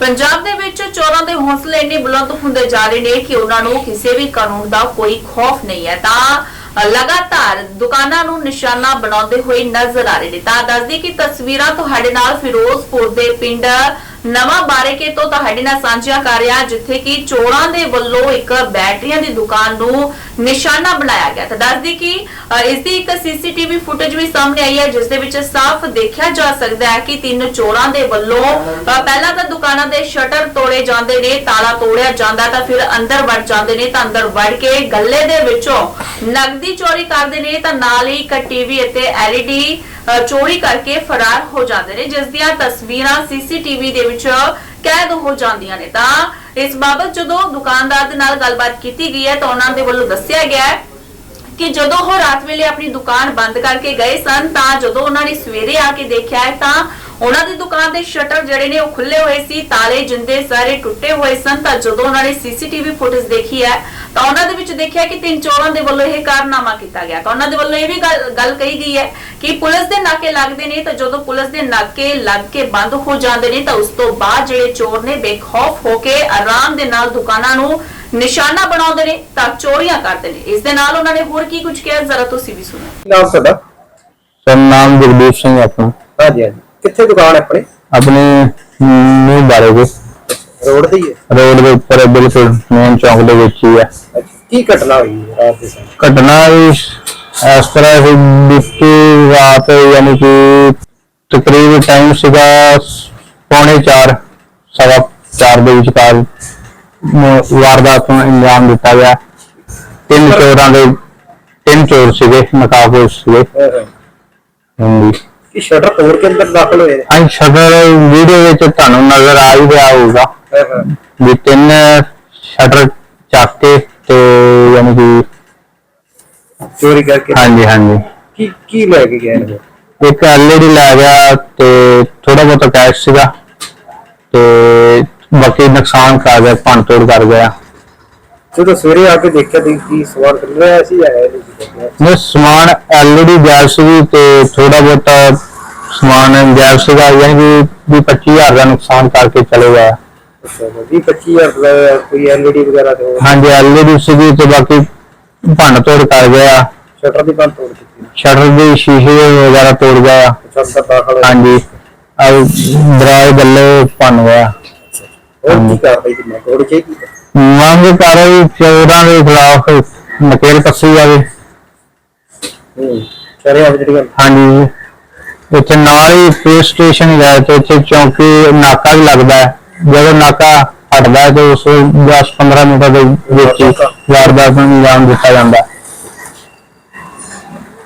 ਪੰਜਾਬ ਦੇ ਵਿੱਚ ਚੋਰਾਂ ਦੇ ਹੌਸਲੇ ਇੰਨੇ ਬੁਲੰਦ ਹੁੰਦੇ ਜਾ ਰਹੇ ਨੇ ਕਿ ਉਹਨਾਂ ਨੂੰ ਕਿਸੇ ਵੀ ਕਾਨੂੰਨ ਦਾ ਕੋਈ ਖੌਫ ਨਹੀਂ ਹੈ। ਤਾਂ ਲਗਾਤਾਰ ਦੁਕਾਨਾਂ ਨੂੰ ਨਿਸ਼ਾਨਾ ਬਣਾਉਂਦੇ ਹੋਏ ਨਜ਼ਰ ਆ ਰਹੇ ਨੇ। ਤਾਂ, ਦੱਸਦੀ ਕਿ ਤਸਵੀਰਾਂ ਤੁਹਾਡੇ ਨਾਲ ਫਿਰੋਜ਼ਪੁਰ ਦੇ ਪਿੰਡ ਨਵਾਂ ਬਾਰੇਕੇ ਤੋਂ ਤੁਹਾਡੇ ਨਾਲ ਸਾਂਝੀਆਂ ਕਰ ਰਿਹਾ, ਜਿੱਥੇ ਕਿ ਚੋਰਾਂ ਦੇ ਵੱਲੋਂ ਇੱਕ ਬੈਟਰੀਆਂ ਦੀ ਦੁਕਾਨ ਨੂੰ ਨਿਸ਼ਾਨਾ ਬਣਾਇਆ ਗਿਆ। ਤਾਂ ਦੱਸਦੀ ਕਿ ਇਸ ਦੀ ਇੱਕ ਸੀਸੀਟੀਵੀ ਫੁਟੇਜ ਵੀ ਸਾਹਮਣੇ ਆਈ ਹੈ, ਜਿਸ ਦੇ ਵਿੱਚ ਸਾਫ਼ ਦੇਖਿਆ ਜਾ ਸਕਦਾ ਹੈ ਕਿ ਤਿੰਨ ਚੋਰਾਂ ਦੇ ਵੱਲੋਂ ਪਹਿਲਾਂ ਤਾਂ ਦੁਕਾਨਾਂ ਦੇ ਸ਼ਟਰ ਤੋੜੇ ਜਾਂਦੇ ਨੇ, ਤਾਲਾ ਤੋੜਿਆ ਜਾਂਦਾ ਤਾਂ ਫਿਰ ਅੰਦਰ ਵੜ ਜਾਂਦੇ ਨੇ ਤਾਂ ਅੰਦਰ ਵੜ ਕੇ ਗੱਲੇ ਦੇ ਵਿੱਚੋਂ ਨਗਦੀ ਚੋਰੀ ਕਰਦੇ ਨੇ ਤਾਂ ਨਾਲ ਹੀ ਇੱਕ ਟੀਵੀ ਅਤੇ ਐਲਈਡੀ ਚੋਰੀ ਕਰਕੇ ਫਰਾਰ ਹੋ ਜਾਂਦੇ ਨੇ, ਜਿਸ ਦੀਆਂ ਤਸਵੀਰਾਂ ਸੀਸੀਟੀਵੀ ਦੇ ਵਿੱਚ ਕੈਦ ਹੋ ਜਾਂਦੀਆਂ ਨੇ। ਤਾਂ ਇਸ ਬਾਬਤ ਜਦੋਂ ਦੁਕਾਨਦਾਰ ਦੇ ਨਾਲ ਗੱਲਬਾਤ ਕੀਤੀ ਗਈ ਹੈ ਤਾਂ ਉਹਨਾਂ ਦੇ ਵੱਲੋਂ ਦੱਸਿਆ ਗਿਆ ਹੈ ਕਿ ਜਦੋਂ ਉਹ ਰਾਤ ਵੇਲੇ ਆਪਣੀ ਦੁਕਾਨ ਬੰਦ ਕਰਕੇ ਗਏ ਸਨ, ਤਾਂ ਜਦੋਂ ਉਹਨਾਂ ਨੇ ਸਵੇਰੇ ਆ ਕੇ ਦੇਖਿਆ ਹੈ, ਤਾਂ ਉਹਨਾਂ ਦੀ ਦੁਕਾਨ ਦੇ ਸ਼ਟਰ ਜਿਹੜੇ ਨੇ ਉਹ ਖੁੱਲੇ ਹੋਏ ਸੀ, ਤਾਲੇ ਜਿੰਦੇ ਸਾਰੇ ਟੁੱਟੇ ਹੋਏ ਸਨ। ਤਾਂ ਜਦੋਂ ਉਹਨਾਂ ਨੇ ਸੀਸੀਟੀਵੀ ਫੁਟੇਜ ਦੇਖੀ ਹੈ ਤਾਂ ਉਹਨਾਂ ਦੇ ਵਿੱਚ ਦੇਖਿਆ ਕਿ ਤਿੰਨ ਚੋਰਾਂ ਦੇ ਵੱਲੋਂ ਇਹ ਕਾਰਨਾਮਾ ਕੀਤਾ ਗਿਆ। ਤਾਂ ਉਹਨਾਂ ਦੇ ਵੱਲੋਂ ਇਹ ਵੀ ਗੱਲ ਕਹੀ ਗਈ ਹੈ ਕਿ ਪੁਲਿਸ ਦੇ ਨਾਕੇ ਲੱਗਦੇ ਨੇ ਤਾਂ ਜਦੋਂ ਪੁਲਿਸ ਦੇ ਨਾਕੇ ਲੱਗ ਕੇ ਬੰਦ ਹੋ ਜਾਂਦੇ ਨੇ ਤਾਂ ਉਸ ਤੋਂ ਬਾਅਦ ਜਿਹੜੇ ਚੋਰ ਨੇ ਬੇਖੌਫ ਹੋ ਕੇ ਆਰਾਮ ਦੇ ਨਾਲ ਦੁਕਾਨਾਂ ਨੂੰ ਨਿਸ਼ਾਨਾ ਬਣਾਉਂਦੇ ਨੇ ਤਾਂ ਚੋਰੀਆਂ ਕਰਦੇ ਨੇ। ਇਸ ਦੇ ਨਾਲ ਉਹਨਾਂ ਨੇ ਹੋਰ ਕੀ ਕੁਝ ਕਿਹਾ? ਜ਼ਰਾ ਤੁਸੀਂ ਵੀ ਸੁਣੋ। ਨਾਮ ਤੁਹਾਡਾ? ਸਰ ਨਾਮ ਜਗਦੀਪ ਸਿੰਘ ਆਪਣਾ। ਹਾਂਜੀ ਹਾਂਜੀ। ਕਿੱਥੇ ਦੁਕਾਨ ਹੈ ਆਪਣੀ? ਆਪਣੇ ਨਿਊ ਬਾਰੇ ਦੇ ਰੋਡ ਤੇ ਹੀ ਹੈ? ਰੋਡ ਦੇ ਉੱਪਰ ਬਿਲਕੁਲ ਮੇਨ ਚੌਂਕ ਦੇ ਵਿੱਚ ਹੀ ਅੱਛਾ ਕੀ ਘਟਨਾ ਹੋਈ ਹੈ ਰਾਤ ਦੇ ਸਮੇਂ? ਘਟਨਾ ਇਸ ਇਸ ਤਰ੍ਹਾਂ ਸੀ ਬੀਤੀ ਰਾਤ ਯਾਨੀ ਕਿ ਤਕਰੀਬਨ ਟਾਈਮ ਸੀਗਾ ਪੌਣੇ 4 ਸਵਾ 4 ਦੇ ਵਿਚਕਾਰ ਮ- ਵਾਰਦਾਤ ਨੂੰ ਅੰਜਾਮ ਦਿੱਤਾ ਗਿਆ। ਤਿੰਨ ਚੋਰਾਂ ਦੇ ਤਿੰਨ ਚੋਰ ਸੀਗੇ ਨਕਾਬਪੋਸ਼ ਸੀਗੇ। ਹਾਂ, ਹਾਂ। ਹਾਂਜੀ। ਕੀ ਸ਼ਟਰ ਤੋੜ ਕੇ ਅੰਦਰ ਦਾਖਲ ਹੋਏ ਨੇ? ਅੱਜ ਸ਼ਟਰ ਵੀਡੀਓ ਵਿੱਚ ਤੁਹਾਨੂੰ ਨਜ਼ਰ ਆ ਹੀ ਰਿਹਾ ਹੋਊਗਾ। ਹਾਂ, ਹਾਂ। ਵੀ ਤਿੰਨ ਸ਼ਟਰ ਚੱਕ ਕੇ ਤੇ ਯਾਨੀ ਕਿ ਚੋਰੀ ਕਰਕੇ। ਹਾਂਜੀ ਹਾਂਜੀ। ਕੀ ਕੀ ਲੈ ਕੇ ਗਏ ਨੇ? ਇੱਕ ਐਲਈਡੀ ਲੈ ਗਿਆ ਤੇ ਥੋੜਾ ਬਹੁਤਾ ਕੈਸ਼ ਸੀਗਾ ਤੇ ਬਾਕੀ ਨੁਕਸਾਨ ਕਰ ਗਿਆ ਭੰਨ ਤੋੜ ਕਰ ਗਿਆ। ਜਦੋਂ ਸਵੇਰੇ ਆ ਕੇ ਦੇਖਿਆ ਤੇ ਕੀ ਸਵਾਲ ਕਰ ਰਿਹਾ ਸੀ ਆਇਆ ਨਹੀਂ। ਨੇ ਸਮਾਨ ਐਲਈਡੀ ਗੈਰ ਸੀਗੀ ਤੇ ਥੋੜਾ ਬਹੁਤਾ ਸਮਾਨ ਗੈਰ ਸੀਗਾ ਯਾਨੀ ਕਿ ਵੀ 25000 ਦਾ ਨੁਕਸਾਨ ਕਰਕੇ ਚਲੇ ਗਿਆ। ਅੱਛਾ ਜੀ 25000 ਦਾ ਕੋਈ ਐਲਈਡੀ ਵਗੈਰਾ ਤੇ ਹਾਂਜੀ ਐਲਈਡੀ ਸੀਗੀ ਤੇ ਬਾਕੀ ਭੰਨ ਤੋੜ ਕਰ ਗਿਆ। ਸ਼ਟਰ ਦੀ ਬੰਦ ਤੋੜ ਦਿੱਤੀ ਸ਼ਟਰ ਦੇ ਸ਼ੀਸ਼ੇ ਵਗੈਰਾ ਤੋੜ ਗਿਆ। ਅੱਛਾ ਦਾਖਲ। ਹਾਂਜੀ ਆ ਦਰਾਜ ਗੱਲੇ ਭੰਨ ਗਿਆ। ਹੋਰ ਕੀ ਕਾਰਵਾਈ ਕਰਨਾ ਤੋੜ ਕੇ ਕੀ ਮੰਗ ਕਰ ਰਹੀ ਚੋਰਾਂ ਦੇ ਖਿਲਾਫ ਨਕੇਲ ਕੱਸੀ ਜਾਵੇ। ਹੂੰ ਹਾਂਜੀ ਇੱਥੇ ਨਾਲ ਹੀ ਪੁਲਿਸ ਸਟੇਸ਼ਨ ਹੈ ਤੇ ਇੱਥੇ ਚੌਂਕੀ ਨਾਕਾ ਵੀ ਲੱਗਦਾ ਹੈ। ਜਦੋਂ ਨਾਕਾ ਹਟਦਾ ਹੈ ਤੇ ਉਸ 10-15 ਮਿੰਟ ਦੇ ਵਿੱਚ ਹੀ ਵਾਰਦਾਤ ਨੂੰ ਅੰਜਾਮ ਦਿੱਤਾ ਜਾਂਦਾ ਹੈ।